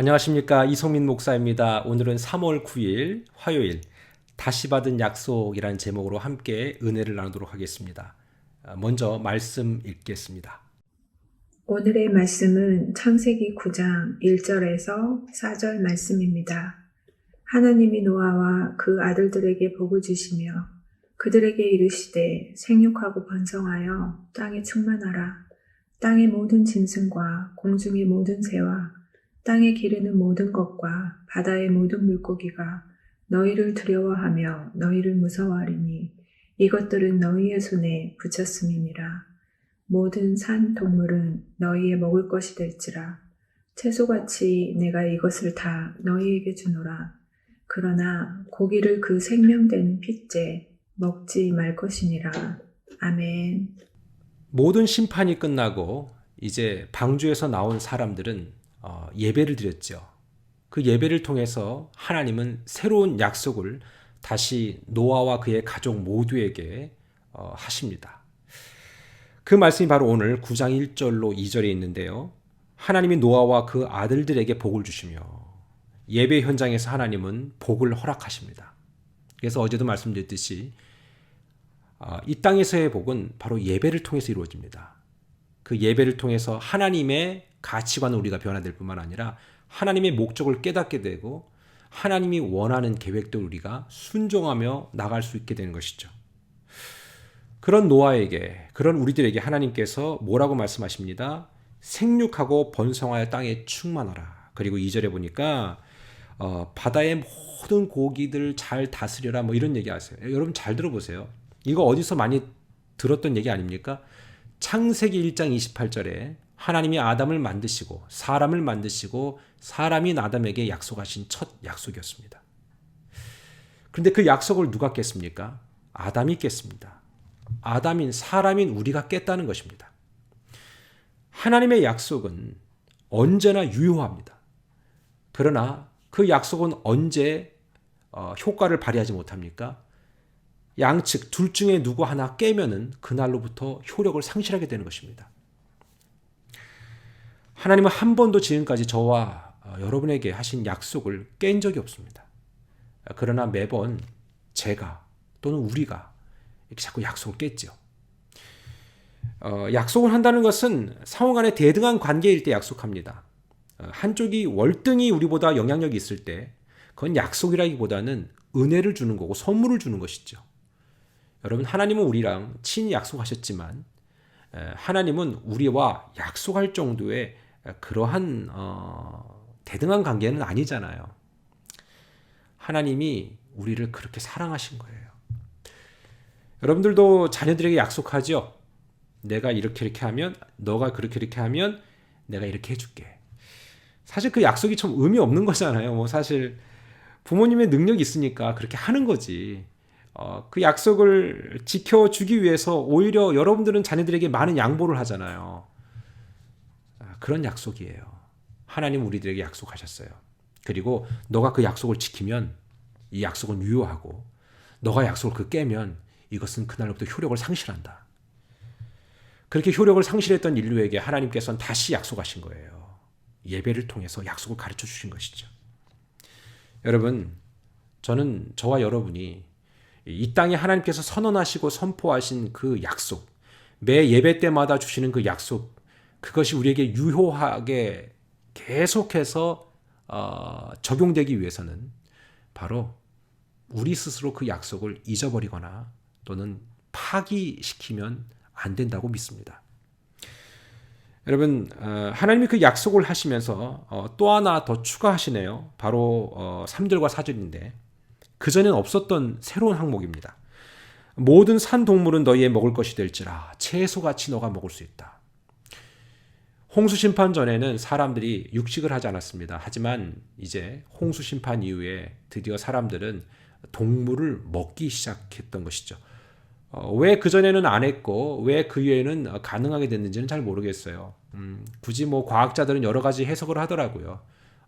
안녕하십니까 이성민 목사입니다. 오늘은 3월 9일 화요일 다시 받은 약속이라는 제목으로 함께 은혜를 나누도록 하겠습니다. 아, 먼저 말씀 읽겠습니다. 오늘의 말씀은 창세기 9장 1절에서 4절 말씀입니다. 하나님이 노아와 그 아들들에게 복을 주시며 그들에게 이르시되 생육하고 번성하여 땅에 충만하라. 땅의 모든 짐승과 공중의 모든 새와 땅에 기르는 모든 것과 바다의 모든 물고기가 너희를 두려워하며 너희를 무서워하리니 이것들은 너희의 손에 붙였음이니라. 모든 산 동물은 너희의 먹을 것이 될지라. 채소같이 내가 이것을 다 너희에게 주노라. 그러나 고기를 그 생명된 핏째 먹지 말 것이니라. 아멘. 모든 심판이 끝나고 이제 방주에서 나온 사람들은 어, 예배를 드렸죠. 그 예배를 통해서 하나님은 새로운 약속을 다시 노아와 그의 가족 모두에게 어, 하십니다. 그 말씀이 바로 오늘 9장 1절로 2절에 있는데요. 하나님이 노아와 그 아들들에게 복을 주시며 예배 현장에서 하나님은 복을 허락하십니다. 그래서 어제도 말씀드렸듯이 아, 이 땅에서의 복은 바로 예배를 통해서 이루어집니다. 그 예배를 통해서 하나님의 가치관을 우리가 변화될 뿐만 아니라 하나님의 목적을 깨닫게 되고 하나님이 원하는 계획도 우리가 순종하며 나갈 수 있게 되는 것이죠. 그런 노아에게, 그런 우리들에게 하나님께서 뭐라고 말씀하십니다. 생육하고 번성하여 땅에 충만하라. 그리고 2절에 보니까 어, 바다의 모든 고기들 잘 다스려라 뭐 이런 얘기 하세요. 여러분 잘 들어보세요. 이거 어디서 많이 들었던 얘기 아닙니까? 창세기 1장 28절에 하나님이 아담을 만드시고 사람을 만드시고 사람이 아담에게 약속하신 첫 약속이었습니다. 그런데 그 약속을 누가 깼습니까? 아담이 깼습니다. 아담인 사람인 우리가 깼다는 것입니다. 하나님의 약속은 언제나 유효합니다. 그러나 그 약속은 언제 어, 효과를 발휘하지 못합니까? 양측 둘 중에 누구 하나 깨면은 그날로부터 효력을 상실하게 되는 것입니다. 하나님은 한 번도 지금까지 저와 어, 여러분에게 하신 약속을 깬 적이 없습니다. 그러나 매번 제가 또는 우리가 이렇게 자꾸 약속을 깼죠. 어, 약속을 한다는 것은 상호 간에 대등한 관계일 때 약속합니다. 어, 한쪽이 월등히 우리보다 영향력이 있을 때 그건 약속이라기보다는 은혜를 주는 거고 선물을 주는 것이죠. 여러분 하나님은 우리랑 친히 약속하셨지만 하나님은 우리와 약속할 정도의 그러한 어, 대등한 관계는 아니잖아요. 하나님이 우리를 그렇게 사랑하신 거예요. 여러분들도 자녀들에게 약속하죠. 내가 이렇게 이렇게 하면 너가 그렇게 이렇게 하면 내가 이렇게 해줄게. 사실 그 약속이 좀 의미 없는 거잖아요. 뭐 사실 부모님의 능력이 있으니까 그렇게 하는 거지. 어, 그 약속을 지켜주기 위해서 오히려 여러분들은 자녀들에게 많은 양보를 하잖아요. 아, 그런 약속이에요. 하나님 우리들에게 약속하셨어요. 그리고 너가 그 약속을 지키면 이 약속은 유효하고 너가 약속을 그 깨면 이것은 그날부터 효력을 상실한다. 그렇게 효력을 상실했던 인류에게 하나님께서는 다시 약속하신 거예요. 예배를 통해서 약속을 가르쳐 주신 것이죠. 여러분, 저는 저와 여러분이 이 땅에 하나님께서 선언하시고 선포하신 그 약속, 매 예배 때마다 주시는 그 약속, 그것이 우리에게 유효하게 계속해서 어, 적용되기 위해서는 바로 우리 스스로 그 약속을 잊어버리거나 또는 파기시키면 안 된다고 믿습니다. 여러분 어, 하나님이 그 약속을 하시면서 어, 또 하나 더 추가하시네요. 바로 어, 3절과 4절인데 그 전엔 없었던 새로운 항목입니다. 모든 산 동물은 너희의 먹을 것이 될지라 채소같이 너가 먹을 수 있다. 홍수 심판 전에는 사람들이 육식을 하지 않았습니다. 하지만 이제 홍수 심판 이후에 드디어 사람들은 동물을 먹기 시작했던 것이죠. 어, 왜 그전에는 안 했고 왜 그 이후에는 가능하게 됐는지는 잘 모르겠어요. 음, 굳이 뭐 과학자들은 여러 가지 해석을 하더라고요.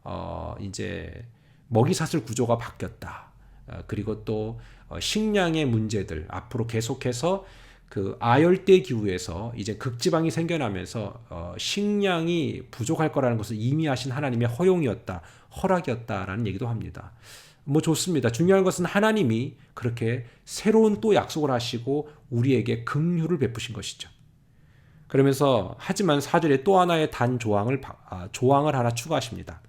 어, 이제 먹이사슬 구조가 바뀌었다. 어, 그리고 또 어, 식량의 문제들 앞으로 계속해서 그 아열대 기후에서 이제 극지방이 생겨나면서 어, 식량이 부족할 거라는 것을 이미 하신 하나님의 허용이었다, 허락이었다라는 얘기도 합니다. 뭐 좋습니다. 중요한 것은 하나님이 그렇게 새로운 또 약속을 하시고 우리에게 긍휼을 베푸신 것이죠. 그러면서 하지만 사절에 또 하나의 단 조항을 바- 아, 조항을 하나 추가하십니다.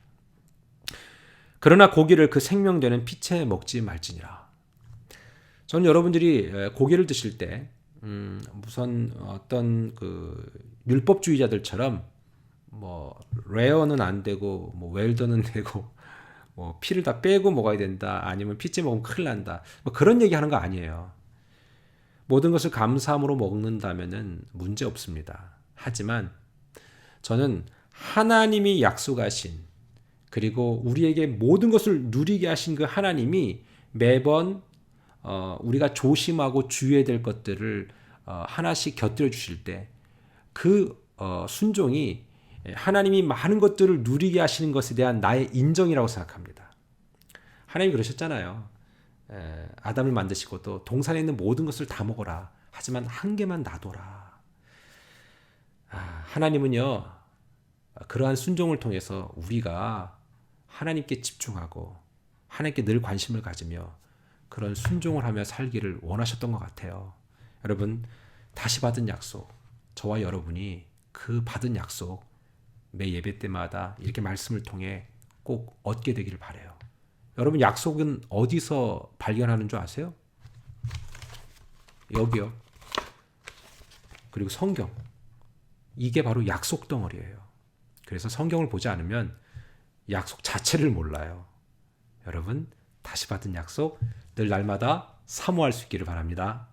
그러나 고기를 그 생명되는 피채 먹지 말지니라. 저는 여러분들이 에, 고기를 드실 때 음, 우선 어떤 그 율법주의자들처럼 뭐 레어는 안 되고 뭐 웰던은 되고 뭐 피를 다 빼고 먹어야 된다 아니면 피째 먹으면 큰일 난다 뭐 그런 얘기 하는 거 아니에요. 모든 것을 감사함으로 먹는다면은 문제 없습니다. 하지만 저는 하나님이 약속하신 그리고 우리에게 모든 것을 누리게 하신 그 하나님이 매번 어, 우리가 조심하고 주의해야 될 것들을 어, 하나씩 곁들여 주실 때그 어, 순종이 하나님이 많은 것들을 누리게 하시는 것에 대한 나의 인정이라고 생각합니다. 하나님이 그러셨잖아요. 에, 아담을 만드시고 또 동산에 있는 모든 것을 다 먹어라. 하지만 한 개만 놔둬라. 아, 하나님은요, 그러한 순종을 통해서 우리가 하나님께 집중하고 하나님께 늘 관심을 가지며 그런 순종을 하며 살기를 원하셨던 것 같아요. 여러분, 다시 받은 약속, 저와 여러분이 그 받은 약속 매 예배 때마다 이렇게 말씀을 통해 꼭 얻게 되기를 바래요. 여러분 약속은 어디서 발견하는 줄 아세요? 여기요. 그리고 성경. 이게 바로 약속 덩어리예요. 그래서 성경을 보지 않으면 약속 자체를 몰라요. 여러분 다시 받은 약속 늘 날마다 사모할 수 있기를 바랍니다.